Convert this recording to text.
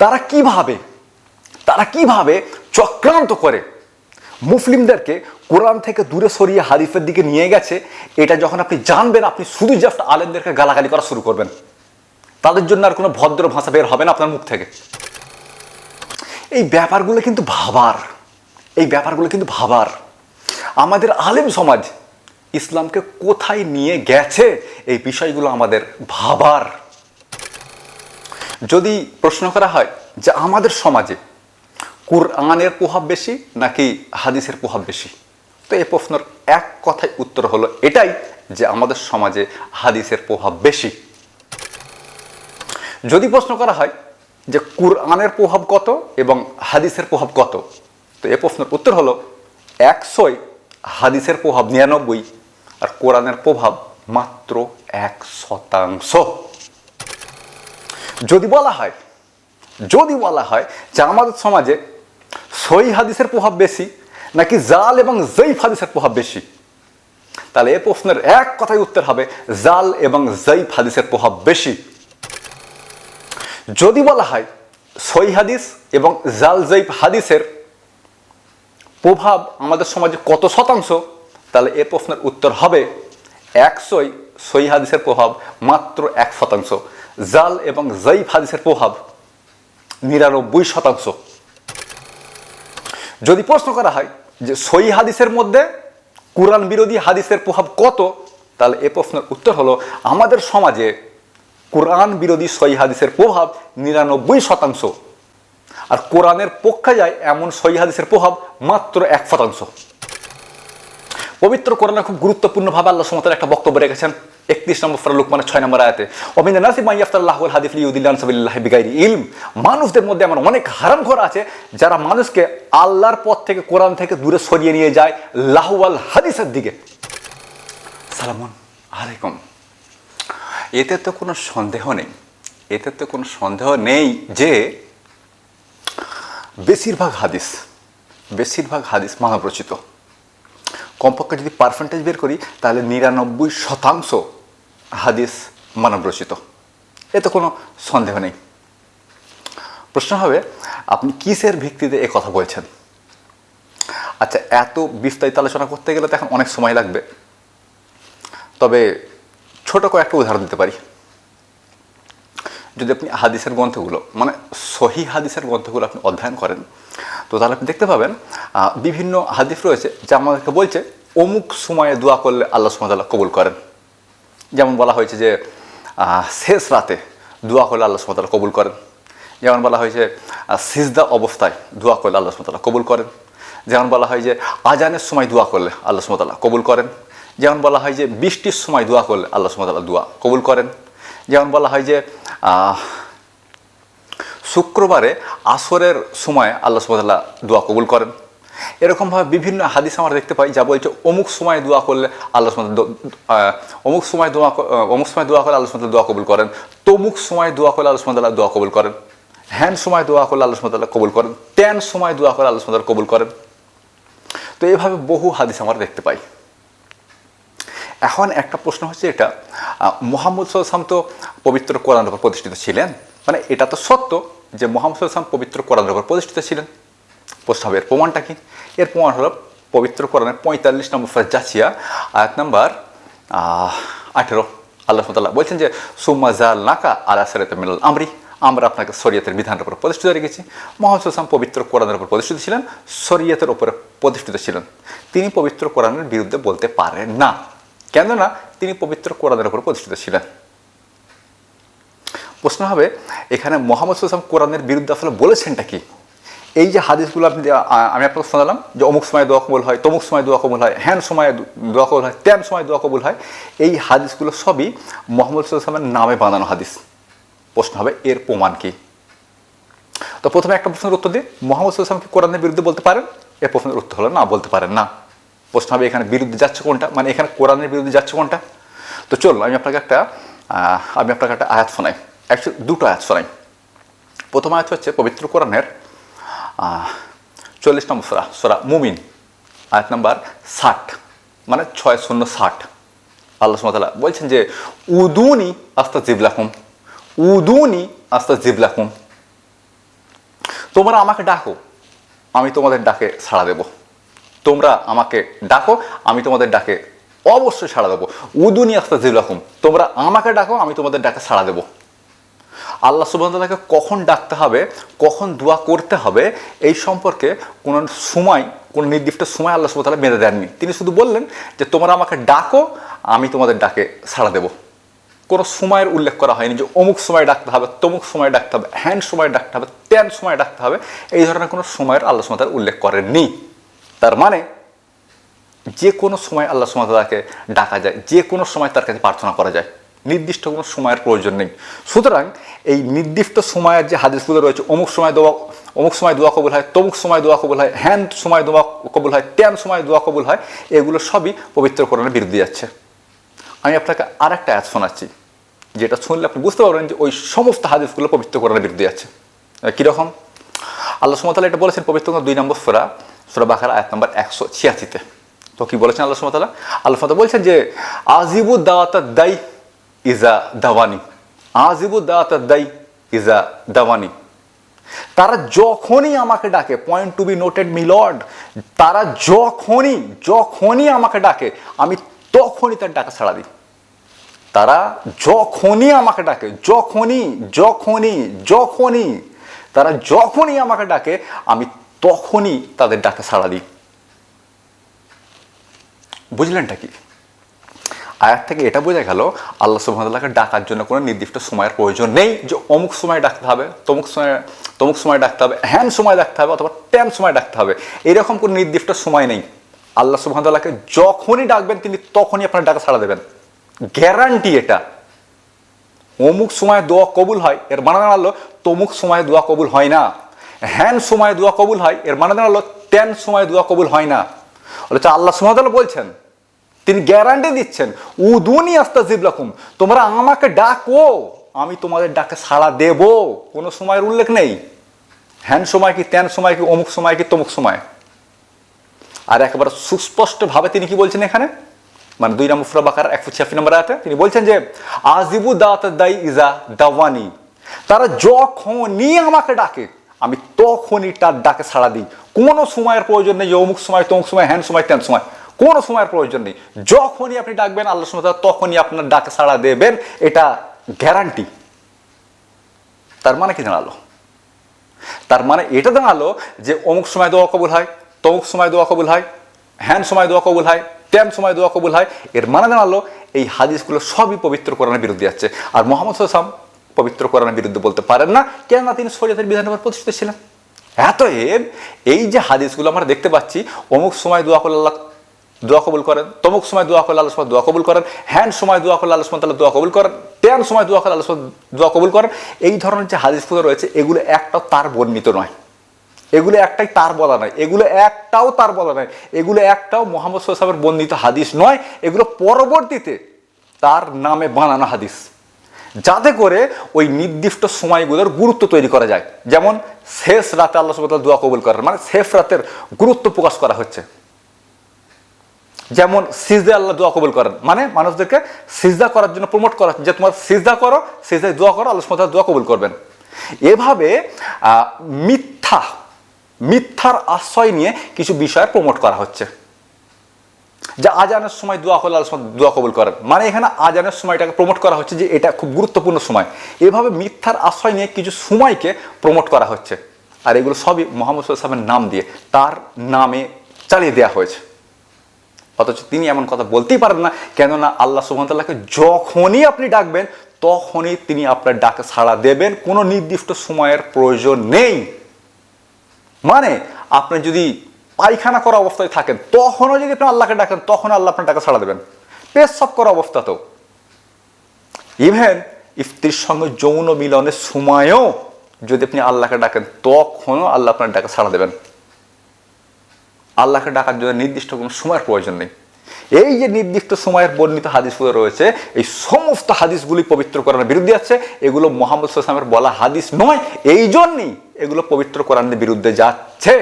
তারা কীভাবে তারা কীভাবে চক্রান্ত করে? মুসলিমদেরকে কোরআন থেকে দূরে সরিয়ে হাদিফের দিকে নিয়ে গেছে, এটা যখন আপনি জানবেন, আপনি শুধু জাস্ট আলেমদেরকে গালাগালি করা শুরু করবেন। তাদের জন্য আর কোনো ভদ্র ভাষা বের হবে না আপনার মুখ থেকে। এই ব্যাপারগুলো কিন্তু ভাবার, এই ব্যাপারগুলো কিন্তু ভাবার। আমাদের আলেম সমাজ ইসলামকে কোথায় নিয়ে গেছে, এই বিষয়গুলো আমাদের ভাবার। যদি প্রশ্ন করা হয় যে আমাদের সমাজে কোরআনের প্রভাব বেশি নাকি হাদিসের প্রভাব বেশি? তো এই প্রশ্নের এক কথায় উত্তর হলো এটাই যে আমাদের সমাজে হাদিসের প্রভাব বেশি। যদি প্রশ্ন করা হয় যে কোরআনের প্রভাব কত এবং হাদিসের প্রভাব কত? তো এ প্রশ্নের উত্তর হলো একশোই হাদিসের প্রভাব নিরানব্বই আর কোরআনের প্রভাব মাত্র এক শতাংশ। যদি বলা হয়, যদি বলা হয় যে আমাদের সমাজে সই হাদিসের প্রভাব বেশি নাকি জাল এবং জৈফ হাদিসের প্রভাব বেশি? তাহলে এ প্রশ্নের এক কথায় উত্তর হবে, জাল এবং জৈফ হাদিসের প্রভাব বেশি। যদি বলা হয় সই হাদিস এবং জাল জৈফ হাদিসের প্রভাব আমাদের সমাজে কত শতাংশ? তাহলে এ প্রশ্নের উত্তর হবে, একশোই সই হাদিসের প্রভাব মাত্র এক শতাংশ। জাল এবং জৈফ হাদিসের প্রভাব নিরানব্বই শতাংশ। যদি প্রশ্ন করা হয় যে সই হাদিসের মধ্যে কোরআন বিরোধী হাদিসের প্রভাব কত, তাহলে এ প্রশ্নের উত্তর হলো, আমাদের সমাজে কোরআন বিরোধী সই হাদিসের প্রভাব নিরানব্বই শতাংশ। আর কোরআনের পক্ষে যায় এমন সই হাদিসের প্রভাব মাত্র এক শতাংশ। পবিত্র কোরআনে খুব গুরুত্বপূর্ণভাবে আল্লাহ সমতার একটা বক্তব্য রেখেছেন, একত্রিশ নম্বর ফরলুক মানে ছয় নম্বর আয়াতে অমিন্দা নাসিম মাইয়াফতাল্লাহুল হাদিফলি উদ্দিল্লাহ সাবিল্লাহ বিগাইরি ইলম। মানুষদের মধ্যে এমন অনেক হারাম ঘর আছে যারা মানুষকে আল্লাহর পথ থেকে, কোরআন থেকে দূরে সরিয়ে নিয়ে যায় লাহুয়াল হাদিসের দিকে। সালামন আলাইকুম। এতে তো কোনো সন্দেহ নেই, এতে তো কোনো সন্দেহ নেই যে বেশিরভাগ হাদিস বেশিরভাগ হাদিস মানব রচিত কমপক্ষে যদি পার্সেন্টেজ বের করি, তাহলে নিরানব্বই শতাংশ হাদিস মানব রচিত এতে কোনো সন্দেহ নেই। প্রশ্ন হবে, আপনি কিসের ভিত্তিতে এ কথা বলছেন? আচ্ছা এত বিস্তারিত আলোচনা করতে গেলে তো এখন অনেক সময় লাগবে। তবে ছোট কয়েকটা উদাহরণ দিতে পারি। যদি আপনি হাদিসের গ্রন্থগুলো মানে সহি হাদিসের গ্রন্থগুলো আপনি অধ্যয়ন করেন তো তাহলে আপনি দেখতে পাবেন বিভিন্ন হাদিফ রয়েছে যা আমাদেরকে বলছে, অমুক সময়ে দোয়া করলে আল্লাহ সুমতাল্লাহ কবুল করেন। যেমন বলা হয়েছে যে শেষ রাতে দোয়া করলে আল্লাহ সুমতাল্লাহ কবুল করেন। যেমন বলা হয়েছে সিজদা অবস্থায় দোয়া করলে আল্লাহ সুমতাল্লাহ কবুল করেন। যেমন বলা হয় যে, আজানের সময় দোয়া করলে আল্লাহ সুমতাল্লাহ কবুল করেন। যেমন বলা হয় যে, বৃষ্টির সময় দোয়া করলে আল্লাহ সুমতাল্লাহ দোয়া কবুল করেন। যেমন বলা হয় যে শুক্রবারে আসরের সময় আল্লাহ সুমতাল্লাহ দোয়া কবুল করেন। এরকমভাবে বিভিন্ন হাদিস আমরা দেখতে পাই, যা বলছে অমুক সময় দোয়া করলে আল্লাহ অমুক সময় দোয়া অমুক সময় দোয়া করলে আল্লাহ সুমতাল দোয়া কবুল করেন। তমুক সময় দোয়া করলে আল্লাহ সুমতাল্লাহ দোয়া কবুল করেন। হ্যান সময় দোয়া করলে আল্লাহ সুমতাল্লাহ কবুল করেন। তেন সময় দোয়া করলে আল্লাহ সুমতাল কবুল করেন। তো এইভাবে বহু হাদিস আমরা দেখতে পাই। এখন একটা প্রশ্ন হচ্ছে এটা মোহাম্মদ সাল্লাম তো পবিত্র কোরআন প্রতিষ্ঠিত ছিলেন মানে এটা তো সত্য যে মোহাম্মদ সাল্লাম পবিত্র কোরআনের উপর প্রতিষ্ঠিত ছিলেন। প্রশ্ন হবে, এর প্রমাণটা কি? এর প্রমাণ হলো পবিত্র কোরআনের পঁয়তাল্লিশ নম্বর জাসিয়া, আয়াত নাম্বার আঠেরো। আল্লাহ তাল্লাহ বলছেন যে, সুম্মা জাল নাকা আলা সারাত মিলাল আমরি। আমরা আপনাকে শরীয়তের বিধানের উপর প্রতিষ্ঠিত রেখেছি। মোহাম্মদ সাল্লাম পবিত্র কোরআনের উপর প্রতিষ্ঠিত ছিলেন, শরীয়তের উপরে প্রতিষ্ঠিত ছিলেন। তিনি পবিত্র কোরআনের বিরুদ্ধে বলতে পারেন না। কেননা তিনি পবিত্র কোরআনের উপর প্রতিষ্ঠিত ছিলেন। প্রশ্ন হবে, এখানে মোহাম্মদ সাল্লাম কোরআনের বিরুদ্ধে আসলে বলেছেনটা কি? এই যে হাদিসগুলো আপনি আমি আপনাকে শোনালাম যে অমুক সময় দোয়া কবুল হয়, তমুক সময় দোয়া কবুল হয়, হ্যান সময় দোয়া কবুল হয় তেন সময় দোয়া কবুল হয়, এই হাদিসগুলো সবই মোহাম্মদ সাল্লামের নামে বানানো হাদিস। প্রশ্ন হবে, এর প্রমাণ কি? তো প্রথমে একটা প্রশ্নের উত্তর দিই, মোহাম্মদ সাল্লাম কি কোরআনের বিরুদ্ধে বলতে পারেন? এর প্রশ্নের উত্তর হলো, না, বলতে পারেন না। প্রশ্ন হবে, এখানে বিরুদ্ধে যাচ্ছে কোনটা? মানে এখানে কোরআনের বিরুদ্ধে যাচ্ছে কোনটা? তো চলুন, আমি আপনাকে একটা আমি আপনাকে একটা আয়াত শোনাই। দুটো আয়াত শোনাই প্রথম আয়াত হচ্ছে পবিত্র কোরআনের চল্লিশ নম্বর সোরা সোরা মুমিন, আয়াত নাম্বার ষাট মানে ছয় শূন্য ষাট। আল্লাহ সুমতাল্লাহ বলছেন যে, উদুনি আস্তা জিবলাকুম উদুনি আস্তা জিবলাকুম তোমরা আমাকে ডাকো, আমি তোমাদের ডাকে সাড়া দেব। তোমরা আমাকে ডাকো, আমি তোমাদের ডাকে অবশ্যই সাড়া দেবো। উদুনি আস্তাজিল্লাকুম তোমরা আমাকে ডাকো, আমি তোমাদের ডাকে সাড়া দেবো। আল্লাহ সুবাহতাল্লাহকে কখন ডাকতে হবে, কখন দোয়া করতে হবে, এই সম্পর্কে কোনো সময়, কোনো নির্দিষ্ট সময় আল্লাহ সুবাহতাল্লাহ বেঁধে দেননি। তিনি শুধু বললেন যে, তোমরা আমাকে ডাকো, আমি তোমাদের ডাকে সাড়া দেবো। কোনো সময়ের উল্লেখ করা হয়নি যে, অমুক সময় ডাকতে হবে, তমুক সময় ডাকতে হবে হ্যান্ড সময় ডাকতে হবে, ত্যান সময় ডাকতে হবে। এই ধরনের কোনো সময়ের আল্লাহ সুমাতার উল্লেখ করেননি। তার মানে যে কোনো সময় আল্লাহ সুমাতাকে ডাকা যায়, যে কোনো সময় তার কাছে প্রার্থনা করা যায়। নির্দিষ্ট কোনো সময়ের প্রয়োজন নেই। সুতরাং এই নির্দিষ্ট সময়ের যে হাদিসগুলো রয়েছে, অমুক সময় দোয়া, অমুক সময় দোয়া কবুল হয়, তমুক সময় দোয়া কবুল হয় হ্যান্ড সময় দোয়া কবুল হয়, ত্যান সময় দোয়া কবুল হয়, এগুলো সবই পবিত্রকরণের বিরুদ্ধে যাচ্ছে। আমি আপনাকে আর একটা অ্যাড শোনাচ্ছি, যেটা শুনলে আপনি বুঝতে পারবেন যে ওই সমস্ত হাদিসগুলো পবিত্রকরণের বিরুদ্ধে যাচ্ছে। কীরকম? আল্লাহ সুমতালা এটা বলেছেন, পবিত্র দুই নম্বর সোরা সোরা বাখার আয়াত নম্বর একশো ছিয়াশিতে। তো কি বলেছেন আল্লাহ সুমতালা আল্লাহ বলছেন যে আজিবু দাওয়াত দাই ইজা দাওয়ানি। আজিবু দাওয়াত দাই ইজা দাওয়ানি। তারা যখনই আমাকে ডাকে point to be noted milord তারা যখনই যখনই আমাকে ডাকে, আমি তখনই তার ডাকা ছাড়া দিই। তারা যখনই আমাকে ডাকে, যখনই যখনই যখনই, তারা যখনই আমাকে ডাকে, আমি তখনই তাদের ডাকে সাড়া দিই। বুঝলেনটা কি? আয়াত থেকে এটা বোঝা গেল, আল্লাহ সুবাহকে ডাকার জন্য কোনো নির্দিষ্ট সময়ের প্রয়োজন নেই যে অমুক সময় ডাকতে হবে, তমুক সময় তমুক সময় ডাকতে হবে, হ্যান সময় ডাকতে হবে অথবা ট্যান সময় ডাকতে হবে, এরকম কোনো নির্দিষ্ট সময় নেই। আল্লাহ সুবাহকে যখনই ডাকবেন, তিনি তখনই আপনার ডাকা ছাড়া দেবেন। গ্যারান্টি এটা। অমুক সময় দোয়া কবুল হয়, এর মানে দাঁড়াল, তমুক সময় দোয়া কবুল হয় না। হ্যান সময় দোয়া কবুল হয়, এর মানে দাঁড়াল তেন সময় দোয়া কবুল হয় না। অথচ আল্লাহ সুমাতাল বলছেন তিনি গ্যারান্টি দিচ্ছেন, উদুনি আস্তাজিব রকম তোমরা আমাকে ডাকো, আমি তোমাদের ডাকে সাড়া দেব। কোনো সময়ের উল্লেখ নেই। হ্যান সময় কি, ত্যান সময় কি, অমুক সময় কি, তমুক সময়। আর একেবারে সুস্পষ্টভাবে তিনি কি বলছেন এখানে? মানে দুই নম্বর ফুরা বাকার একশো ছিয়াশি নম্বর আয়াতে তিনি বলছেন যে আজিবু দাত দাই ইজা দাওয়ানি, তারা যখনই আমাকে ডাকে, আমি তখনই তার ডাকে সাড়া দিই। কোনো সময়ের প্রয়োজন নেই অমুক সময়, তমুক সময়, হ্যান সময় তেন সময়। কোনো সময়ের প্রয়োজন নেই। যখনই আপনি ডাকবেন, আল্লাহ সময় তখনই আপনার ডাকে সাড়া দেবেন। এটা গ্যারান্টি তার মানে কি জানালো? তার মানে এটা দাঁড়াল যে অমুক সময় দোয়া কবুল হয়, তমুক সময় দোয়া কবুল হয়, হ্যান সময় দোয়া কবুল হয় তেম সময় দোয়া কবুল হয়। এর মানে জানালো এই হাদিসগুলো সবই পবিত্র কোরআনের বিরুদ্ধে যাচ্ছে আর মোহাম্মদ সাল্লাম পবিত্র কোরআনের বিরুদ্ধে বলতে পারেন না, কেননা তিনি শরীয়তের বিধানের উপর প্রতিষ্ঠিত ছিলেন। এতএব এই যে হাদিসগুলো আমরা দেখতে পাচ্ছি, অমুক সময় দোয়া করলে আল্লাহ দোয়া কবুল করেন। তমুক সময় দোয়া করলে আল্লাহ দোয়া কবুল করেন। হ্যান্ড সময় দোয়া করলে আল্লাহ তাল্লাহ দোয়া কবুল করেন। টেন সময় দোয়া করলে আল্লাহ দোয়া কবুল করেন। এই ধরনের যে হাদিস হাদিসগুলো রয়েছে, এগুলো একটাও তার বর্ণিত নয়। এগুলো একটাই তার বলা নয়। এগুলো একটাও তার বলা নয়। এগুলো একটাও মোহাম্মদ সোসাবের বর্ণিত হাদিস নয়। এগুলো পরবর্তীতে তার নামে বানানো হাদিস। যাতে করে ওই নির্দিষ্ট সময়গুলোর গুরুত্ব তৈরি করা যায়। যেমন শেষ রাতে আল্লাহ সুবাহ দোয়া কবুল করার মানে শেষ রাতের গুরুত্ব প্রকাশ করা হচ্ছে। যেমন সিজদা আল্লাহ দোয়া কবুল করেন। মানে মানুষদেরকে সিজদা করার জন্য প্রমোট করা যে তোমার সিজদা করো, সিজদায় দোয়া করো, আল্লাহ সুবাহ দোয়া কবুল করবেন। এভাবে মিথ্যা, মিথ্যার আশ্রয় নিয়ে কিছু বিষয় প্রমোট করা হচ্ছে। যা আজানের সময় দোয়া করলে আল্লাহ দোয়া কবুল করেন। মানে এখানে আজানের সময়টাকে প্রমোট করা হচ্ছে যে এটা খুব গুরুত্বপূর্ণ সময়। এভাবে মিথ্যার আশ্রয় নিয়ে কিছু সময়কে প্রমোট করা হচ্ছে। আর এগুলো সবই মোহাম্মদ সাল্লামের নাম দিয়ে, তার নামে চালিয়ে দেওয়া হয়েছে। অথচ তিনি এমন কথা বলতেই পারেন না, কেননা আল্লাহ সুহামতাল্লাহকে যখনই আপনি ডাকবেন, তখনই তিনি আপনার ডাকে সাড়া দেবেন। কোনো নির্দিষ্ট সময়ের প্রয়োজন নেই। মানে আপনি যদি পায়খানা করা অবস্থায় থাকেন, তখনও যদি আপনি আল্লাহকে ডাকেন তখন আল্লাহ আপনার ডাকে সাড়া দেবেন। পেশাব করা অবস্থাতেও। ইভেন ইফতির সঙ্গে যৌন মিলনের সময়ও যদি আপনি আল্লাহকে ডাকেন, তখনও আল্লাহ আপনার ডাকে সাড়া দেবেন। আল্লাহকে ডাকার জন্য নির্দিষ্ট কোনো সময়ের প্রয়োজন নেই। এই যে নির্দিষ্ট সময়ের বর্ণিত হাদিসগুলো রয়েছে, এই সমস্ত হাদিসগুলি পবিত্র করার বিরুদ্ধে আছে। এগুলো মোহাম্মদ সাল্লামের বলা হাদিস নয়। এই জন্যই এগুলো পবিত্র কোরআনের বিরুদ্ধে যাচ্ছে।